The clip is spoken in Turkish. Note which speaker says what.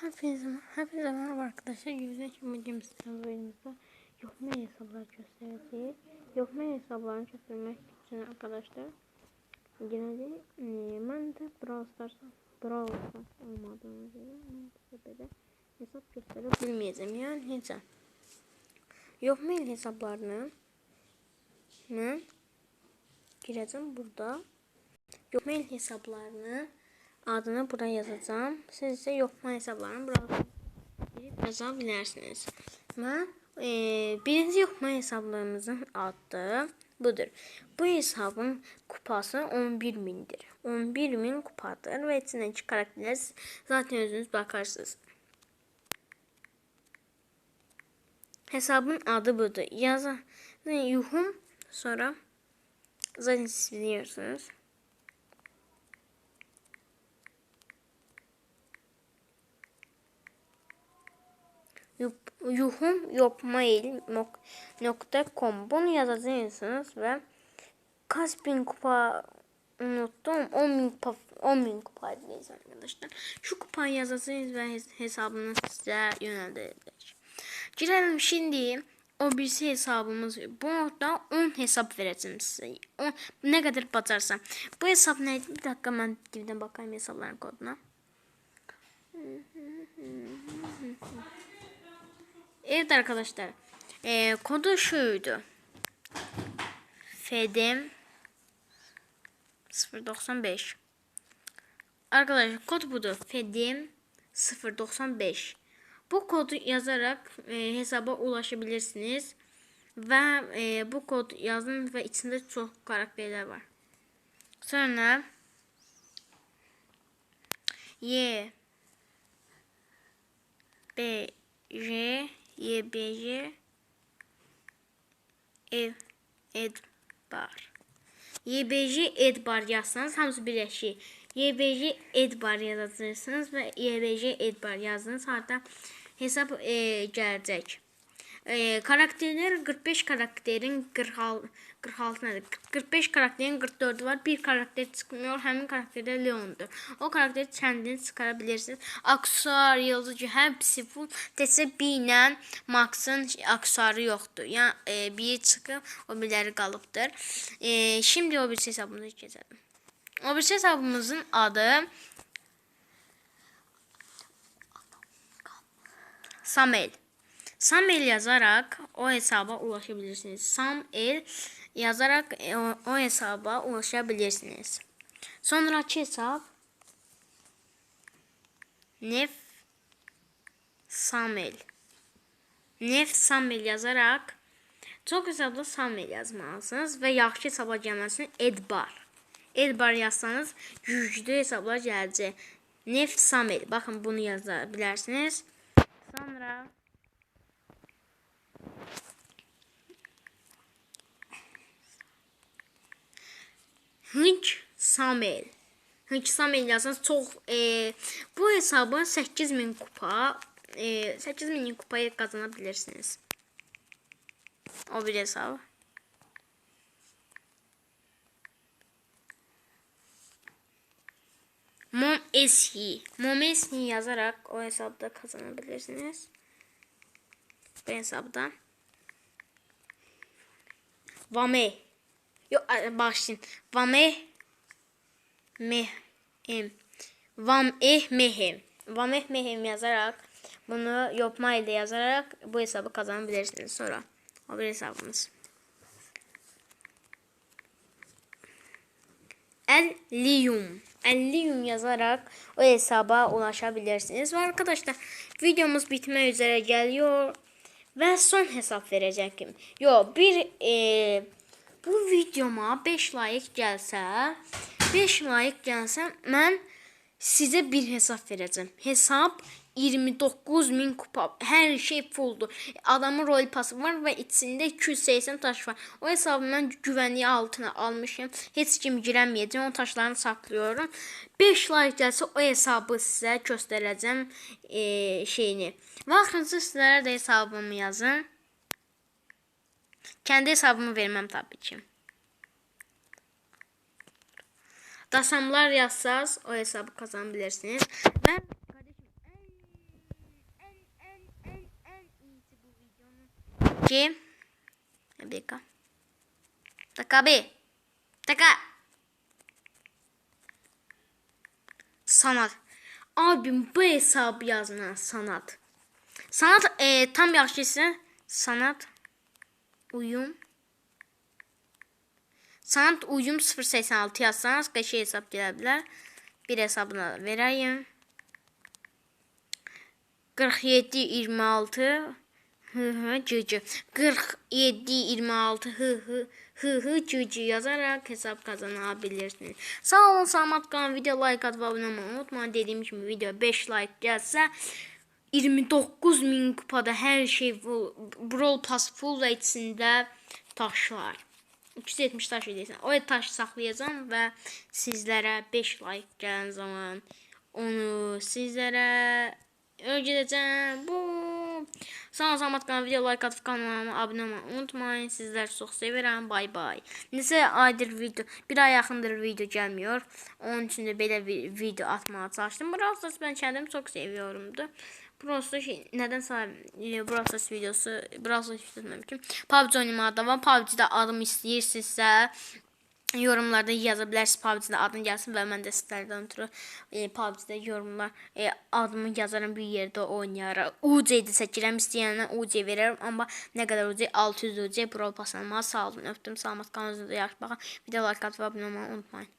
Speaker 1: Hepinize, hepinize merhaba arkadaşlar. Yüzde şimdi sınavlarımızda yokma hesaplar göstereceğiz. Yokma hesaplarını göstermek için arkadaşlar genelde e, ben de Brawl Stars Brawl Stars olmadığını göre sebebe hesap gösterebilmeyeceğim. Yani hiç. Yokma hesaplarını ben gireceğim burada. Yokma hesaplarını adını buraya yazacağım. Siz ise yokma hesaplarını buraya girip yazabilirsiniz. Ben e, birinci yokma hesaplarımızın adı budur. Bu hesabın kupası 11 bindir. 11 bin kupadır ve içindeki karakterler zaten özünüz bakarsınız. Hesabın adı budur. Yazın yuhum sonra zaten siz biliyorsunuz. yuhum.yopmail.com bunu yazacaksınız ve kaç bin kupa unuttum 10 bin kupa 10 bin kupa diyeceğiz arkadaşlar. Şu kupayı yazacaksınız ve hesabını size yöneltilecek. Girelim şimdi o birisi hesabımız burada 10 hesap vereceğim size. 10, ne kadar batarsam. Bu hesap neydi? Bir dakika ben gidip bakayım hesapların koduna. Evet arkadaşlar. Ee, kodu şuydu. Fedim 095 Arkadaşlar kod budur. Fedim 095 Bu kodu yazarak e, hesaba ulaşabilirsiniz. Ve e, bu kod yazın ve içinde çok karakterler var. Sonra Y B J YBJ ev Edbar YBJ Edbar yazsanız hamısı birləşir. YBJ Edbar yazacaksınız ve YBJ Edbar yazdınız. Hatta hesap e, gələcək. E, karakterler 45 karakterin 46 46 nedir? 45 karakterin 44'ü var. Bir karakter çıkmıyor. Həmin karakter de Leon'dur. O karakteri kendiniz çıkarabilirsiniz. Aksesuar, yıldızcı hepsi full. Bir ilə Max'ın aksesuarı yoxdur. Yəni e, biri çıxıb, o birləri qalıbdır. E, şimdi o bir hesabımıza keçelim. O bir hesabımızın adı Samel. Samel yazarak o hesaba ulaşabilirsiniz. Samel yazarak e, o, hesaba ulaşabilirsiniz. Sonraki hesap Nef Samel. Nef Samel yazarak çok hesabda Samel yazmalısınız ve yaxşı hesaba gəlməsini Edbar. Edbar yazsanız güclü hesablar gələcək. Nef Samel. Bakın bunu yazabilirsiniz. Sonra Hınç Samel. Hınç Samel yazsanız çok e, bu hesabı 8000 kupa e, 8000 kupayı kazanabilirsiniz. O bir hesabı. Mom Eski. Mom Eski yazarak o hesapta kazanabilirsiniz. Bu hesapta. Vame. Yok başlayın. Vame mehem. Vam eh mehem. Vam eh mehem yazarak bunu yapma ile yazarak bu hesabı kazanabilirsiniz sonra. O bir hesabımız. Elliyum. Elliyum yazarak o hesaba ulaşabilirsiniz. Ve arkadaşlar videomuz bitme üzere geliyor. Ve son hesap vereceğim. Yo bir e, bu videoma 5 like gelse 5 like gelse mən sizə bir hesab verəcəm. Hesab 29 min kupa. Her şey fulldur. Adamın rol pası var ve içinde 280 taş var. O hesabı mən güvənliyi altına almışım. Heç kim girəməyəcəm. O taşlarını saklıyorum. 5 like gəlsə o hesabı sizə göstərəcəm e, şeyini. Vaxtınızı sizlərə də hesabımı yazın. Kendi hesabımı vermem tabii ki. Dasamlar yazsaz o hesabı kazanabilirsiniz. Ben kardeşim en en en en en iyisi bu videonun. Ki bir. Taka bir. Taka. Sanat. Abim bu hesabı yazına sanat. Sanat e, tam yaxşısı sanat uyum sanat uyum 086 yazsanız qəşəng hesab gələ bilər. Bir hesabını da verəyim. 47 26 hı hı cıcı 47 26 hı hı hı hı cıcı yazarak hesap kazanabilirsiniz. Sağ olun Samat Kan video like atıp abone olmayı unutmayın. Dediğim gibi video 5 like gelse 29 bin kupada her şey Brawl Pass full rate'sində taşlar. 270 taş edəcəm. O taş saxlayacağam və sizlərə 5 like gələn zaman onu sizlərə öyrədəcəm. Bu Sağ olun Samat kanal video like atıp kanalıma abone olmayı unutmayın. Sizler çok sevirəm. Bay bay. Neçə aydır video, bir ay yaxındır video gəlmiyor. Onun üçün də belə video atmağa çalışdım. Brawl Stars ben kendim çok seviyorumdu. Brawl şey, nədənsə e, Brawl Stars videosu, Brawl Stars videosu. PUBG oynamağı var. PUBG-də adım istəyirsinizsə yorumlarda yaza bilərsiniz PUBG-də adın gəlsin və mən də sizlərdən ötürü e, PUBG-də yorumlar e, adımı yazarım bir yerdə oynayarım. UC-də çəkirəm istəyənə UC verərəm amma nə qədər UC 600 UC Brawl Pass almağa sağ olun. Öpdüm. Salamat qalın. Özünüzə yaxşı baxın. Like atıb abunə olmayı unutmayın.